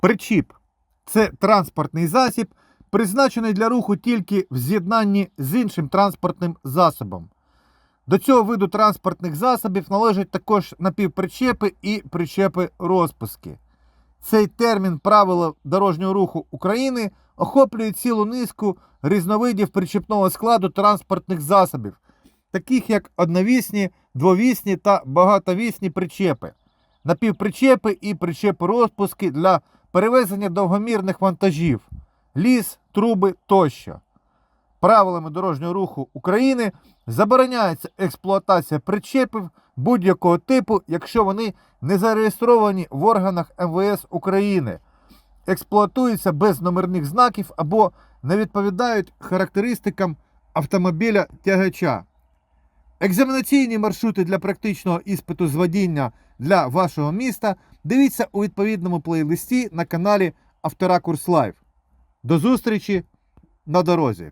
Причіп це транспортний засіб, призначений для руху тільки в з'єднанні з іншим транспортним засобом. До цього виду транспортних засобів належать також напівпричепи і причепи розпуски. Цей термін правила дорожнього руху України охоплює цілу низку різновидів причепного складу транспортних засобів, таких як одновісні, двовісні та багатовісні причепи, напівпричепи і причепи розпуски для перевезення довгомірних вантажів, ліс, труби тощо. Правилами дорожнього руху України забороняється експлуатація причепів будь-якого типу, якщо вони не зареєстровані в органах МВС України, експлуатуються без номерних знаків або не відповідають характеристикам автомобіля тягача. Екзаменаційні маршрути для практичного іспиту з водіння для вашого міста дивіться у відповідному плейлисті на каналі Авторакурс Лайв. До зустрічі на дорозі!